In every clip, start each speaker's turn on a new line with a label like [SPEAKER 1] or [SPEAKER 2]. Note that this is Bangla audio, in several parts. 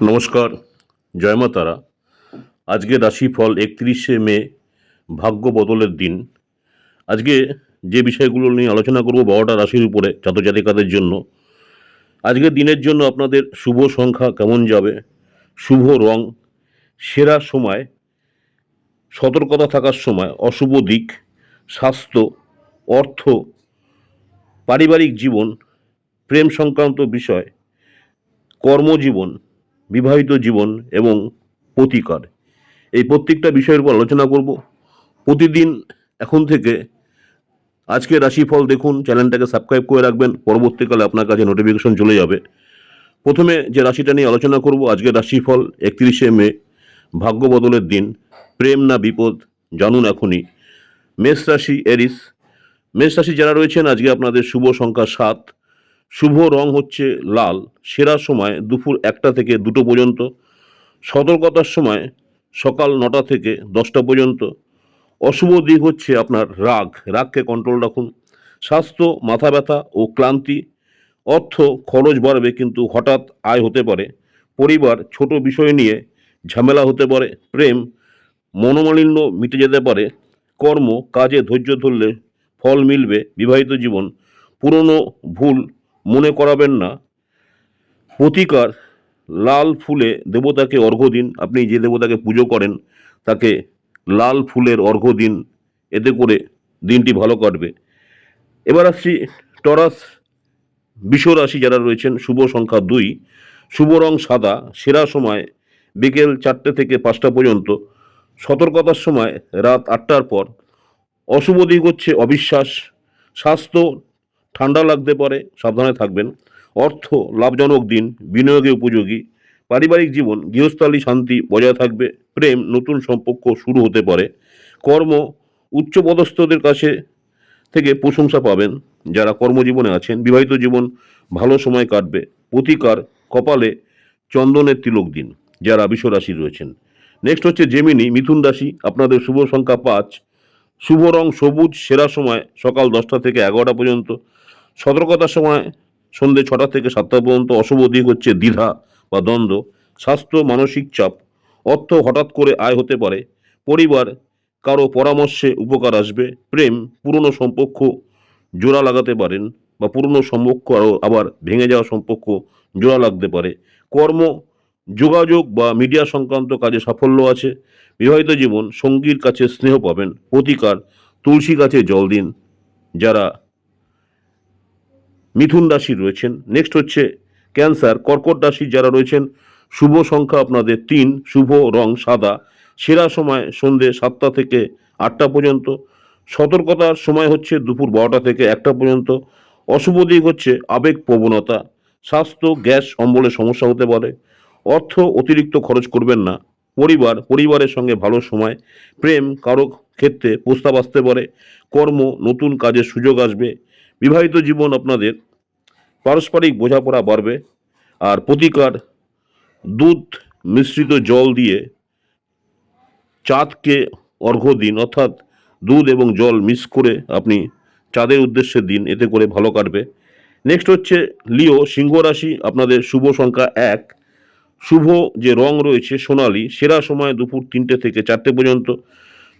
[SPEAKER 1] নমস্কার, জয় মা তারা। আজকে রাশিফল একত্রিশে মে, ভাগ্য বদলের দিন। আজকে যে বিষয়গুলো নিয়ে আলোচনা করব বারোটা রাশির উপরে জাতজাতিকাদের জন্য। আজকের দিনের জন্য আপনাদের শুভ সংখ্যা কেমন যাবে, শুভ রং, সেরা সময়, সতর্কতা থাকার সময়, অশুভ দিক, স্বাস্থ্য, অর্থ, পারিবারিক জীবন, প্রেম সংক্রান্ত বিষয়, কর্মজীবন বিবাহিত জীবন এবং প্রতিকার। এই প্রত্যেকটা বিষয়ের উপর আলোচনা করব। প্রতিদিন এখন থেকে আজকে রাশিফল দেখুন, চ্যানেলটাকে সাবস্ক্রাইব করে রাখবেন। পরবর্তীকালে আপনার কাছে নোটিফিকেশন চলে যাবে। প্রথমে যে রাশিটা নিয়ে আলোচনা করব আজকে রাশিফল একত্রিশে মে, ভাগ্য বদলের দিন। প্রেম না বিপদ, জানুন এখনই। মেষ রাশি, এরিস। মেষ রাশি যারা রয়েছেন, আজকে আপনাদের শুভ সংখ্যা সাত। শুভ রং হচ্ছে লাল। সেরা সময় দুপুর একটা থেকে দুটো পর্যন্ত। সতর্কতার সময় সকাল নটা থেকে দশটা পর্যন্ত। অশুভ দিক হচ্ছে আপনার রাগ। রাগকে কন্ট্রোল রাখুন। স্বাস্থ্য, মাথা ব্যথা ও ক্লান্তি। অর্থ খরচ বাড়বে কিন্তু হঠাৎ আয় হতে পারে। পরিবার, ছোট বিষয় নিয়ে ঝামেলা হতে পারে। প্রেম মনোমালিন্য মিটে যেতে পারে। কর্ম, কাজে ধৈর্য ধরলে ফল মিলবে। বিবাহিত জীবন, পুরনো ভুল মনে করাবেন না। প্রতিকার, লাল ফুলে দেবতাকে অর্ঘ্য দিন। আপনি যে দেবতাকে পুজো করেন, তাকে লাল ফুলের অর্ঘ্য দিন। এতে করে দিনটি ভালো কাটবে। এবার আসছি টরাস বিষ রাশি যারা রয়েছেন, শুভ সংখ্যা দুই। শুভ রং সাদা, সেরা সময় বিকেল চারটে থেকে পাঁচটা পর্যন্ত। সতর্কতার সময় রাত আটটার পর। অশুভ দিক হচ্ছে অবিশ্বাস। স্বাস্থ্য ঠান্ডা লাগতে পারে, সাবধানে থাকবেন। অর্থ লাভজনক দিন, বিনিয়োগে উপযোগী। পারিবারিক জীবন, গৃহস্থালী শান্তি বজায় থাকবে, প্রেম, নতুন সম্পর্ক শুরু হতে পারে। কর্ম, উচ্চপদস্থদের কাছে থেকে প্রশংসা পাবেন। যারা কর্মজীবনে আছেন, বিবাহিত জীবন, ভালো সময় কাটবে। প্রতিকার কপালে চন্দনের তিলক দিন, যারা বিশ্বরাশি রয়েছেন। নেক্সট হচ্ছে জেমিনি মিথুন রাশি। আপনাদের শুভ সংখ্যা পাঁচ। শুভ রং সবুজ, সেরা সময় সকাল দশটা থেকে এগারোটা পর্যন্ত। সতর্কতার সময় সন্ধ্যে ছটা থেকে সাতটা পর্যন্ত অশুভ দিক হচ্ছে দ্বিধা বা দ্বন্দ্ব, স্বাস্থ্য, মানসিক চাপ, অর্থ হঠাৎ করে আয় হতে পারে, পরিবার, কারও পরামর্শে উপকার আসবে, প্রেম, পুরনো সম্পর্ক জোড়া লাগাতে পারেন বা পুরনো সম্পর্ক আরও আবার ভেঙে যাওয়া সম্পর্ক জোড়া লাগতে পারে। কর্ম, যোগাযোগ বা মিডিয়া সংক্রান্ত কাজে সাফল্য আছে। বিবাহিত জীবন সঙ্গীর কাছে স্নেহ পাবেন। প্রতিকার, তুলসী গাছে জল দিন। যারা মিথুন রাশি রয়েছেন। নেক্সট হচ্ছে ক্যান্সার কর্কট রাশি যারা রয়েছেন, শুভ সংখ্যা আপনাদের তিন, শুভ রং সাদা। সেরা সময় সন্ধে সাতটা থেকে আটটা পর্যন্ত। সতর্কতার সময় হচ্ছে দুপুর বারোটা থেকে একটা পর্যন্ত। অশুভ দিক হচ্ছে আবেগ প্রবণতা। স্বাস্থ্য, গ্যাস, অম্বলের সমস্যা হতে পারে। অর্থ অতিরিক্ত খরচ করবেন না। পরিবার, পরিবারের সঙ্গে ভালো সময়। প্রেম, কারও ক্ষেত্রে প্রস্তাব আসতে পারে। কর্ম, নতুন কাজের সুযোগ আসবে। বিবাহিত জীবন আপনাদের পারস্পরিক বোঝাপড়া বাড়বে আর প্রতিকার দুধ মিশ্রিত জল দিয়ে চাঁদকে অর্ঘ্য দিন, অর্থাৎ দুধ এবং জল মিক্স করে আপনি চাঁদের উদ্দেশ্যে দিন, এতে করে ভালো কাটবে। নেক্সট হচ্ছে লিও, সিংহ রাশি, আপনাদের শুভ সংখ্যা এক। শুভ যে রং রয়েছে সোনালি, সেরা সময় দুপুর তিনটে থেকে চারটে পর্যন্ত।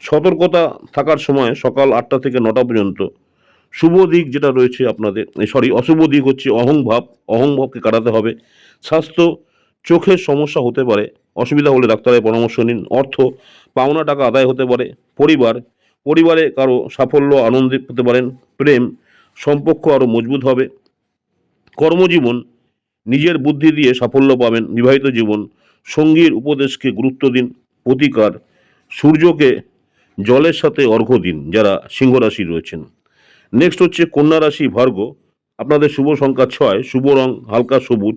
[SPEAKER 1] সতর্কতা থাকার সময় সকাল আটটা থেকে নটা পর্যন্ত শুভ দিক যেটা রয়েছে আপনাদের সরি অশুভ দিক হচ্ছে অহংভাব, অহংভাবকে কাটাতে হবে। স্বাস্থ্য, চোখের সমস্যা হতে পারে, অসুবিধা হলে ডাক্তারের পরামর্শ নিন। অর্থ, পাওনা টাকা আদায় হতে পারে। পরিবার, পরিবারে কারও সাফল্য, আনন্দে পেতে পারেন। প্রেম, সম্পর্ক আরও মজবুত হবে। কর্মজীবন, নিজের বুদ্ধি দিয়ে সাফল্য পাবেন। বিবাহিত জীবন, সঙ্গীর উপদেশকে গুরুত্ব দিন। প্রতিকার, সূর্যকে জলের সাথে অর্ঘ্য দিন, যারা সিংহরাশি রয়েছেন। নেক্সট হচ্ছে কন্যা রাশি ভার্গ। আপনাদের শুভ সংখ্যা ছয়, শুভ রং হালকা সবুজ।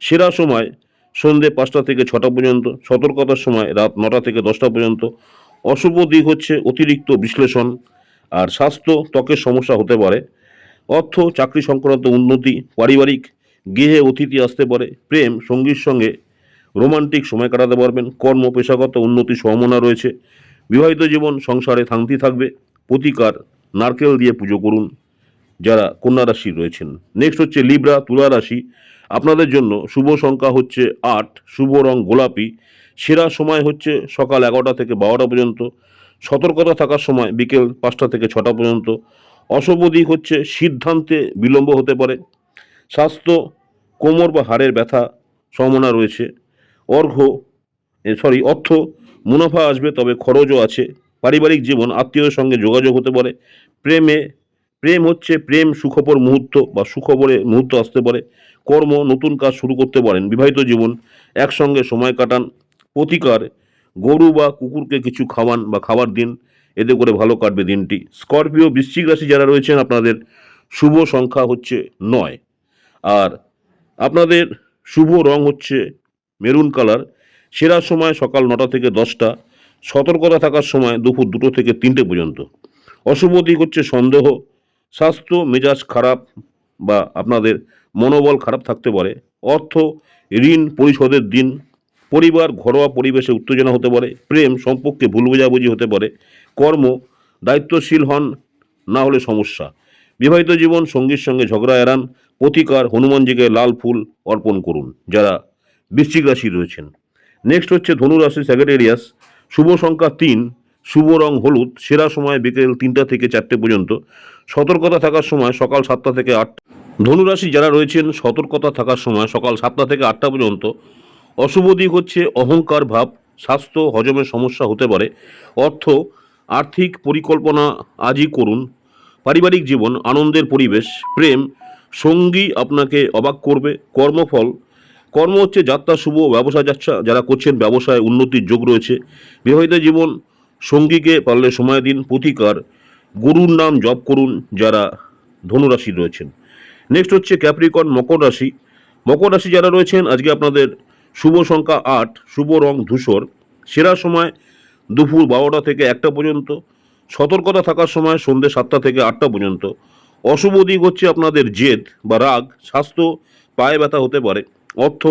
[SPEAKER 1] সেরা সময় সন্ধে পাঁচটা থেকে ছটা পর্যন্ত, সতর্কতার সময় রাত নটা থেকে দশটা পর্যন্ত। অশুভ দিক হচ্ছে অতিরিক্ত বিশ্লেষণ। আর স্বাস্থ্য ত্বকের সমস্যা হতে পারে। অর্থ, চাকরি সংক্রান্ত উন্নতি, পারিবারিক গৃহে অতিথি আসতে পারে। প্রেম, সঙ্গীর সঙ্গে রোমান্টিক সময় কাটাতে পারবেন। কর্ম, পেশাগত উন্নতি সম্ভাবনা রয়েছে। বিবাহিত জীবন, সংসারে শান্তি থাকবে। প্রতিকার নারকেল দিয়ে পুজো করুন, যারা কন্যা রাশি রয়েছেন। নেক্সট হচ্ছে লিব্রা তুলা রাশি। আপনাদের জন্য শুভ সংখ্যা হচ্ছে আট, শুভ রং গোলাপি। সেরা সময় হচ্ছে সকাল এগারোটা থেকে বারোটা পর্যন্ত। সতর্কতা থাকার সময় বিকেল পাঁচটা থেকে ছটা পর্যন্ত। অশুভ দিক হচ্ছে সিদ্ধান্তে বিলম্ব হতে পারে। স্বাস্থ্য, কোমর বা হাড়ের ব্যথা সম্ভাবনা রয়েছে। অর্ঘ্য সরি অর্থ, মুনাফা আসবে, তবে খরচও আছে। পারিবারিক জীবন, আত্মীয়দের সঙ্গে যোগাযোগ হতে পারে। প্রেমে, প্রেম হচ্ছে প্রেম সুখবর মুহূর্ত বা সুখবরে মুহূর্ত আসতে পারে। কর্ম, নতুন কাজ শুরু করতে পারেন। বিবাহিত জীবন, একসঙ্গে সময় কাটান। প্রতিকার, গরু বা কুকুরকে কিছু খাওয়ান বা খাবার দিন। এতে করে ভালো কাটবে দিনটি। স্করপিও, বৃশ্চিক রাশি যারা রয়েছেন, আপনাদের শুভ সংখ্যা হচ্ছে নয়। আর আপনাদের শুভ রং হচ্ছে মেরুন কালার। সেরা সময় সকাল নটা থেকে দশটা। সতর্কতা থাকার সময় দুপুর দুটো থেকে তিনটে পর্যন্ত। অশুভ দিক হচ্ছে সন্দেহ, স্বাস্থ্য মেজাজ খারাপ বা আপনাদের মনোবল খারাপ থাকতে পারে, অর্থ, ঋণ পরিশোধের দিন, পরিবার, ঘরোয়া পরিবেশে উত্তেজনা হতে পারে, প্রেম, সম্পর্কে ভুল বোঝাবুঝি হতে পারে, কর্ম, দায়িত্বশীল হন, না হলে সমস্যা। বিবাহিত জীবন, সঙ্গীর সঙ্গে ঝগড়া এড়ান, প্রতিকার হনুমানজিকে লাল ফুল অর্পণ করুন, যারা বৃশ্চিক রাশি রয়েছেন। নেক্সট হচ্ছে ধনু রাশি স্যাগেটেরিয়াস শুভ সংখ্যা তিন, শুভ রং হলুদ, সেরা সময় বিকেল তিনটা থেকে চারটে পর্যন্ত। সতর্কতা থাকার সময় সকাল সাতটা থেকে আট ধনুরাশি যারা রয়েছেন, সতর্কতা থাকার সময় সকাল সাতটা থেকে আটটা পর্যন্ত। অশুভ দিক হচ্ছে অহংকার ভাব, স্বাস্থ্য হজমের সমস্যা হতে পারে। অর্থ, আর্থিক পরিকল্পনা আজই করুন। পারিবারিক জীবন, আনন্দের পরিবেশ, প্রেম, সঙ্গী আপনাকে অবাক করবে। কর্মফল কর্ম হচ্ছে যাত্রা, শুভ ব্যবসা যাত্রা। যারা করছেন ব্যবসায় উন্নতির যোগ রয়েছে। বিবাহিত জীবন সঙ্গীকে পারলে সময় দিন, প্রতিকার। গুরুর নাম জপ করুন, যারা ধনুরাশি রয়েছেন। নেক্সট হচ্ছে ক্যাপ্রিকন মকর রাশি। মকর রাশি যারা রয়েছেন, আজকে আপনাদের শুভ সংখ্যা আট, শুভ রং ধূসর। সেরা সময় দুপুর বারোটা থেকে একটা পর্যন্ত। সতর্কতা থাকার সময় সন্ধ্যে সাতটা থেকে আটটা পর্যন্ত। অশুভ দিক হচ্ছে আপনাদের জেদ বা রাগ, স্বাস্থ্য পায়ে ব্যথা হতে পারে। অর্থ,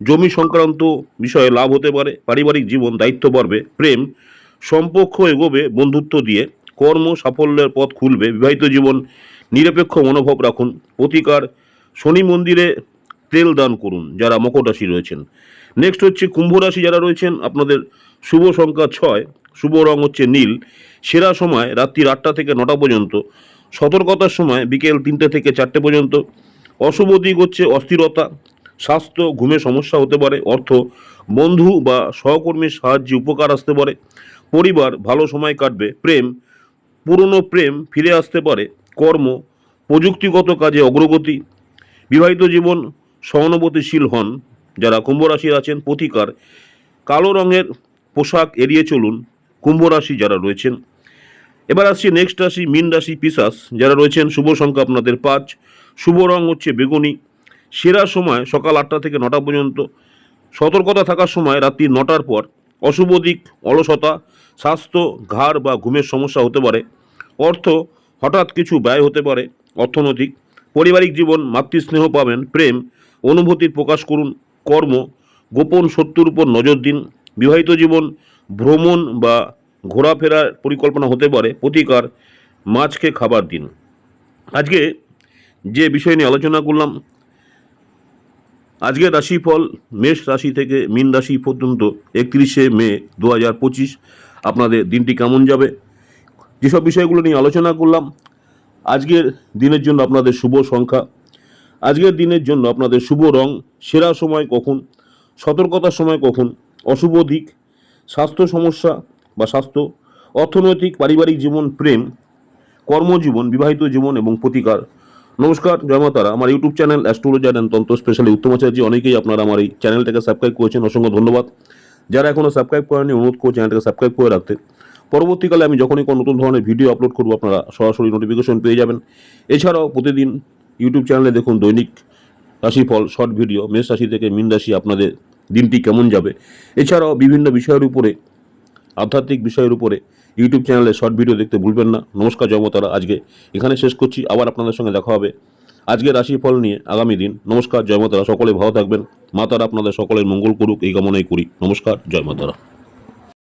[SPEAKER 1] জমি সংক্রান্ত বিষয়ে লাভ হতে পারে, পারিবারিক জীবন দায়িত্ব বাড়বে, প্রেম, সম্পর্ক এগোবে, বন্ধুত্ব দিয়ে কর্ম সাফল্যের পথ খুলবে, বিবাহিত জীবন নিরপেক্ষ মনোভাব রাখুন, প্রতিকার, শনি মন্দিরে তেল দান করুন, যারা মকর রাশি রয়েছেন। নেক্সট হচ্ছে কুম্ভ রাশি যারা রয়েছেন, আপনাদের শুভ সংখ্যা ছয়, শুভ রং হচ্ছে নীল। সেরা সময় রাত্রি আটটা থেকে নটা পর্যন্ত, সতর্কতার সময় বিকেল তিনটে থেকে চারটে পর্যন্ত। অশুভ দিক হচ্ছে অস্থিরতা স্বাস্থ্য, ঘুমে সমস্যা হতে পারে, অর্থ, বন্ধু বা সহকর্মীর সাহায্যে উপকার আসতে পারে, পরিবার ভালো সময় কাটবে, প্রেম, পুরনো প্রেম ফিরে আসতে পারে, কর্ম, প্রযুক্তিগত কাজে অগ্রগতি, বিবাহিত জীবন সহানুভূতিশীল হন, যারা কুম্ভ রাশির আছেন, প্রতিকার, কালো রঙের পোশাক এড়িয়ে চলুন, কুম্ভ রাশি যারা রয়েছেন। এবার আসছি নেক্সট রাশি, মিন রাশি, পিসাস, যারা রয়েছেন, শুভ সংখ্যা আপনাদের পাঁচ, শুভ রং হচ্ছে বেগুনি সেরা সময় সকাল আটটা থেকে নটা পর্যন্ত। সতর্কতা থাকার সময় রাত্রি নটার পর অশুভ দিক, অলসতা, স্বাস্থ্য, ঘাড় বা ঘুমের সমস্যা হতে পারে। অর্থ হঠাৎ কিছু ব্যয় হতে পারে, অর্থনৈতিক, পারিবারিক জীবন, মাতৃস্নেহ পাবেন, প্রেম, অনুভূতির প্রকাশ করুন, কর্ম, গোপন শত্রুর উপর নজর দিন, বিবাহিত জীবন, ভ্রমণ বা ঘোরাফেরার পরিকল্পনা হতে পারে, প্রতিকার, মাছকে খাবার দিন। আজকে যে বিষয় নিয়ে আলোচনা করলাম আজকের রাশিফল মেষ রাশি থেকে মীন রাশি পর্যন্ত একত্রিশে মে দু হাজার পঁচিশ। আপনাদের দিনটি কেমন যাবে? যেসব বিষয়গুলো নিয়ে আলোচনা করলাম, আজকের দিনের জন্য আপনাদের শুভ সংখ্যা, আজকের দিনের জন্য আপনাদের শুভ রং, সেরা সময় কখন, সতর্কতার সময় কখন, অশুভ দিক, স্বাস্থ্য সমস্যা বা স্বাস্থ্য, অর্থনৈতিক, পারিবারিক জীবন, প্রেম, কর্মজীবন, বিবাহিত জীবন এবং প্রতিকার। নমস্কার, জয় মাতারা আমার YouTube channel astrologer and tantra specially Uttam Acharya অনেকেই আপনারা আমার এই চ্যানেলটাকে সাবস্ক্রাইব করেছেন, অসংখ্য ধন্যবাদ। যারা এখনও সাবস্ক্রাইব করেনি অনুরোধ করছি চ্যানেলটাকে সাবস্ক্রাইব করে রাখতে। পরবর্তীকালে আমি যখনই কোনো নতুন ধরনের ভিডিও আপলোড করব, আপনারা সরাসরি নোটিফিকেশন পেয়ে যাবেন। এছাড়াও প্রতিদিন ইউটিউব চ্যানেলে দেখুন দৈনিক রাশিফল শর্ট ভিডিও মেষ রাশি থেকে মিন রাশি আপনাদের দিনটি কেমন যাবে। এছাড়াও বিভিন্ন বিষয়ের উপরে, আধ্যাত্মিক বিষয়ের উপরে ইউটিউব চ্যানেলে শর্ট ভিডিও দেখতে ভুলবেন না। নমস্কার জয়মতারা আজকে এখানে শেষ করছি। আবার আপনাদের সঙ্গে দেখা হবে। আজকে রাশিফল নিয়ে আগামী দিন। নমস্কার জয়মতারা সকলে ভালো থাকবেন। মাতারা আপনাদের সকলের মঙ্গল করুক, এই কামনাই করি। নমস্কার, জয় মাতারা।